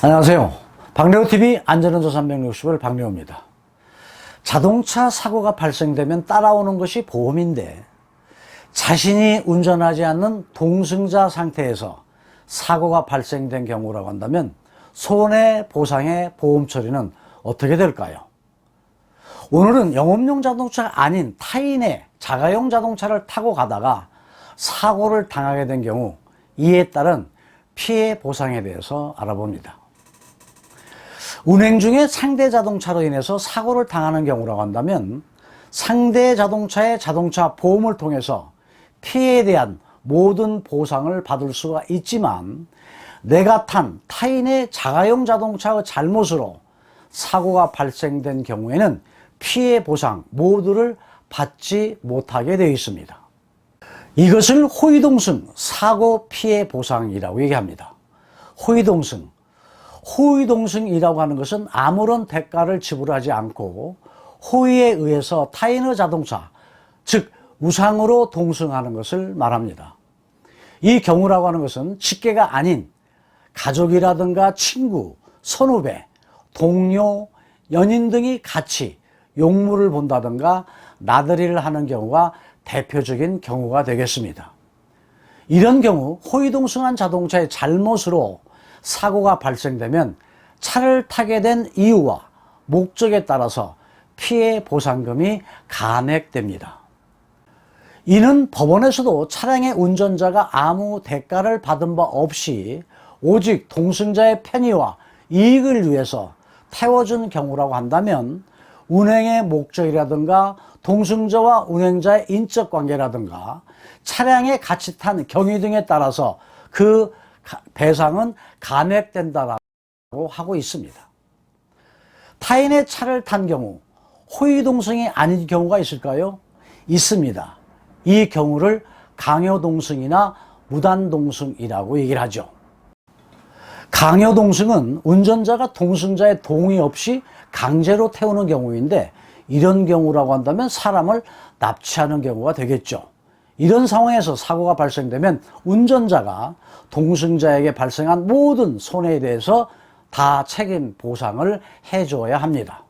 안녕하세요. 박래호TV 안전운전 360을 박래호입니다. 자동차 사고가 발생되면 따라오는 것이 보험인데 자신이 운전하지 않는 동승자 상태에서 사고가 발생된 경우라고 한다면 손해보상의 보험 처리는 어떻게 될까요? 오늘은 영업용 자동차가 아닌 타인의 자가용 자동차를 타고 가다가 사고를 당하게 된 경우 이에 따른 피해 보상에 대해서 알아봅니다. 운행 중에 상대 자동차로 인해서 사고를 당하는 경우라고 한다면 상대 자동차의 자동차 보험을 통해서 피해에 대한 모든 보상을 받을 수가 있지만 내가 탄 타인의 자가용 자동차의 잘못으로 사고가 발생된 경우에는 피해 보상 모두를 받지 못하게 되어 있습니다. 이것을 호위동승 사고 피해 보상이라고 얘기합니다. 호위동승. 호위동승이라고 하는 것은 아무런 대가를 지불하지 않고 호위에 의해서 타인의 자동차, 즉 우상으로 동승하는 것을 말합니다. 이 경우라고 하는 것은 직계가 아닌 가족이라든가 친구, 선후배, 동료, 연인 등이 같이 용무를 본다든가 나들이를 하는 경우가 대표적인 경우가 되겠습니다. 이런 경우 호위동승한 자동차의 잘못으로 사고가 발생되면 차를 타게 된 이유와 목적에 따라서 피해 보상금이 감액됩니다. 이는 법원에서도 차량의 운전자가 아무 대가를 받은 바 없이 오직 동승자의 편의와 이익을 위해서 태워준 경우라고 한다면 운행의 목적이라든가 동승자와 운행자의 인적 관계라든가 차량에 같이 탄 경위 등에 따라서 그 배상은 감액된다라고 하고 있습니다. 타인의 차를 탄 경우 호위동승이 아닌 경우가 있을까요? 있습니다. 이 경우를 강요동승이나 무단동승이라고 얘기를 하죠. 강요동승은 운전자가 동승자의 동의 없이 강제로 태우는 경우인데 이런 경우라고 한다면 사람을 납치하는 경우가 되겠죠. 이런 상황에서 사고가 발생되면 운전자가 동승자에게 발생한 모든 손해에 대해서 다 책임 보상을 해줘야 합니다.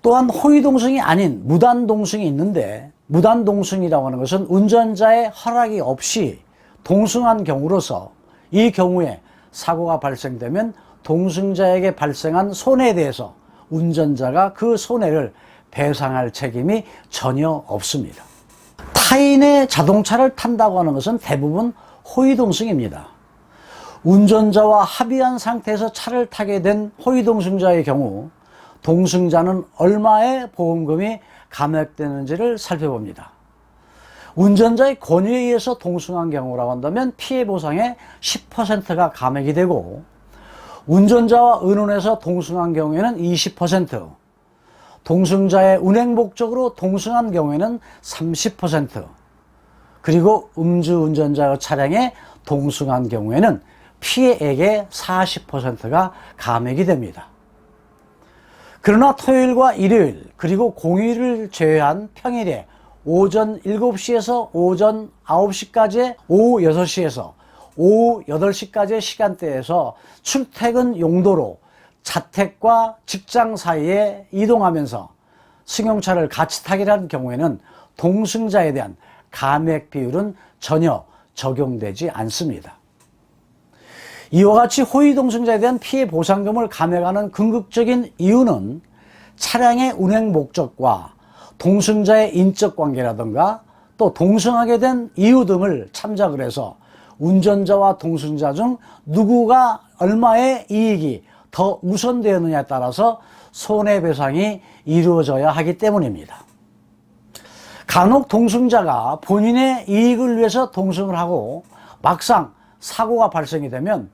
또한 호위동승이 아닌 무단동승이 있는데 무단동승이라고 하는 것은 운전자의 허락이 없이 동승한 경우로서 이 경우에 사고가 발생되면 동승자에게 발생한 손해에 대해서 운전자가 그 손해를 배상할 책임이 전혀 없습니다. 타인의 자동차를 탄다고 하는 것은 대부분 호위동승입니다. 운전자와 합의한 상태에서 차를 타게 된 호위동승자의 경우 동승자는 얼마의 보험금이 감액되는지를 살펴봅니다. 운전자의 권유에 의해서 동승한 경우라고 한다면 피해 보상의 10%가 감액이 되고 운전자와 의논해서 동승한 경우에는 20%, 동승자의 운행 목적으로 동승한 경우에는 30%, 그리고 음주 운전자의 차량에 동승한 경우에는 피해액의 40%가 감액이 됩니다. 그러나 토요일과 일요일 그리고 공휴일을 제외한 평일에 오전 7시에서 오전 9시까지 오후 6시에서 오후 8시까지의 시간대에서 출퇴근 용도로 자택과 직장 사이에 이동하면서 승용차를 같이 타기를 한 경우에는 동승자에 대한 감액 비율은 전혀 적용되지 않습니다. 이와 같이 호위 동승자에 대한 피해 보상금을 감액하는 궁극적인 이유는 차량의 운행 목적과 동승자의 인적 관계라든가 또 동승하게 된 이유 등을 참작을 해서 운전자와 동승자 중 누구가 얼마의 이익이 더 우선되었느냐에 따라서 손해배상이 이루어져야 하기 때문입니다. 간혹 동승자가 본인의 이익을 위해서 동승을 하고 막상 사고가 발생이 되면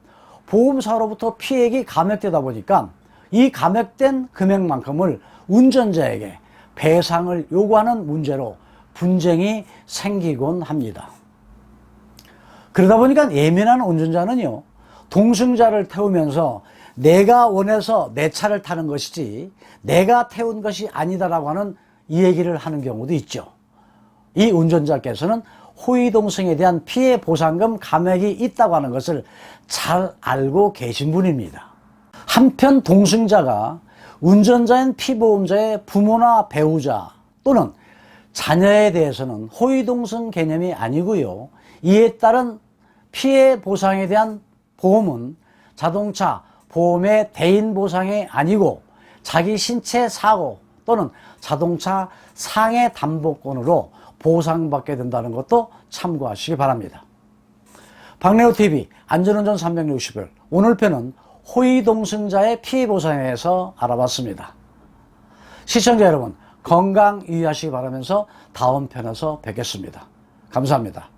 보험사로부터 피해액이 감액되다 보니까 이 감액된 금액만큼을 운전자에게 배상을 요구하는 문제로 분쟁이 생기곤 합니다. 그러다 보니까 예민한 운전자는요, 동승자를 태우면서 내가 원해서 내 차를 타는 것이지 내가 태운 것이 아니다라고 하는 이 얘기를 하는 경우도 있죠. 이 운전자께서는 호위동승에 대한 피해 보상금 감액이 있다고 하는 것을 잘 알고 계신 분입니다. 한편 동승자가 운전자인 피보험자의 부모나 배우자 또는 자녀에 대해서는 호위동승 개념이 아니고요. 이에 따른 피해 보상에 대한 보험은 자동차 보험의 대인 보상이 아니고 자기 신체 사고 또는 자동차 상해 담보권으로 보상받게 된다는 것도 참고하시기 바랍니다. 박래호 TV 안전운전 360일 오늘 편은 호위동승자의 피해 보상에 대해서 알아봤습니다. 시청자 여러분 건강 유의하시기 바라면서 다음 편에서 뵙겠습니다. 감사합니다.